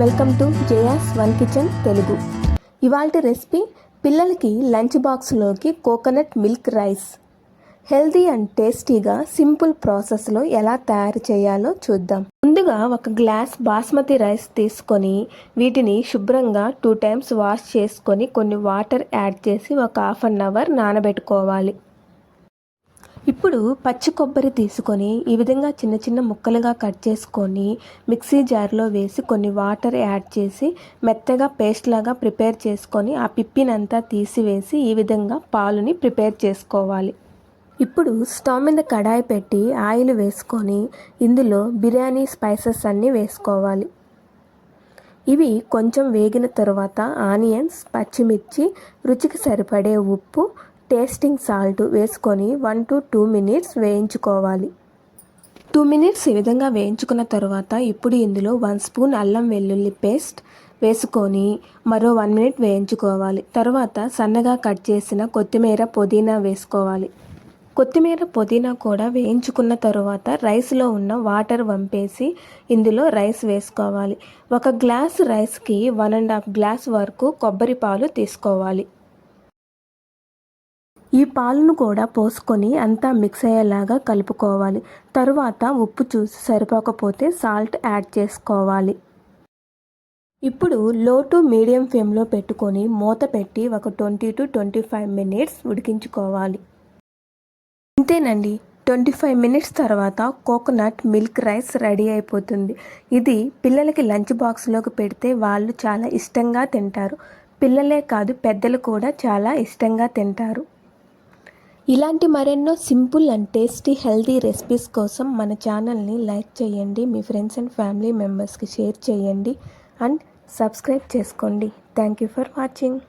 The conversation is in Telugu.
వెల్కమ్ టు జేయాస్ వన్ కిచెన్ తెలుగు ఇవాళ రెసిపీ పిల్లలకి లంచ్ బాక్స్లోకి coconut milk rice. Healthy and టేస్టీగా సింపుల్ ప్రాసెస్లో ఎలా తయారు చేయాలో చూద్దాం. ముందుగా ఒక గ్లాస్ బాస్మతి రైస్ తీసుకొని వీటిని శుభ్రంగా టూ టైమ్స్ వాష్ చేసుకొని కొన్ని వాటర్ యాడ్ చేసి ఒక హాఫ్ అన్ అవర్ నానబెట్టుకోవాలి. ఇప్పుడు పచ్చి కొబ్బరి తీసుకొని ఈ విధంగా చిన్న చిన్న ముక్కలుగా కట్ చేసుకొని మిక్సీ జార్లో వేసి కొన్ని వాటర్ యాడ్ చేసి మెత్తగా పేస్ట్ లాగా ప్రిపేర్ చేసుకొని ఆ పిప్పినంతా తీసివేసి ఈ విధంగా పాలుని ప్రిపేర్ చేసుకోవాలి. ఇప్పుడు స్టవ్ మీద కడాయి పెట్టి ఆయిల్ వేసుకొని ఇందులో బిర్యానీ స్పైసెస్ అన్నీ వేసుకోవాలి. ఇవి కొంచెం వేగిన తర్వాత ఆనియన్స్ పచ్చిమిర్చి రుచికి సరిపడే ఉప్పు టేస్టింగ్ సాల్ట్ వేసుకొని వన్ టు టూ మినిట్స్ వేయించుకోవాలి. టూ మినిట్స్ ఈ విధంగా వేయించుకున్న తర్వాత ఇప్పుడు ఇందులో వన్ స్పూన్ అల్లం వెల్లుల్లి పేస్ట్ వేసుకొని మరో వన్ మినిట్ వేయించుకోవాలి. తర్వాత సన్నగా కట్ చేసిన కొత్తిమీర పుదీనా వేసుకోవాలి. కొత్తిమీర పుదీనా కూడా వేయించుకున్న తర్వాత రైస్లో ఉన్న వాటర్ వంపేసి ఇందులో రైస్ వేసుకోవాలి. ఒక గ్లాస్ రైస్కి వన్ అండ్ హాఫ్ గ్లాస్ వరకు కొబ్బరి పాలు తీసుకోవాలి. ఈ పాలను కూడా పోసుకొని అంతా మిక్స్ అయ్యేలాగా కలుపుకోవాలి. తరువాత ఉప్పు చూసి సరిపోకపోతే సాల్ట్ యాడ్ చేసుకోవాలి. ఇప్పుడు లో టు మీడియం ఫ్లేమ్లో పెట్టుకొని మూత పెట్టి ఒక twenty to twenty five minutes ఉడికించుకోవాలి. అంతేనండి ట్వంటీ ఫైవ్ మినిట్స్ తర్వాత కోకోనట్ మిల్క్ రైస్ రెడీ అయిపోతుంది. ఇది పిల్లలకి లంచ్ బాక్స్లోకి పెడితే వాళ్ళు చాలా ఇష్టంగా తింటారు. పిల్లలే కాదు పెద్దలు కూడా చాలా ఇష్టంగా తింటారు. ఇలాంటి మరెన్నో simple and tasty healthy recipes కోసం మన ఛానల్ని లైక్ చేయండి మీ ఫ్రెండ్స్ అండ్ ఫ్యామిలీ మెంబర్స్కి షేర్ చేయండి అండ్ సబ్స్క్రైబ్ చేసుకోండి. Thank you for watching.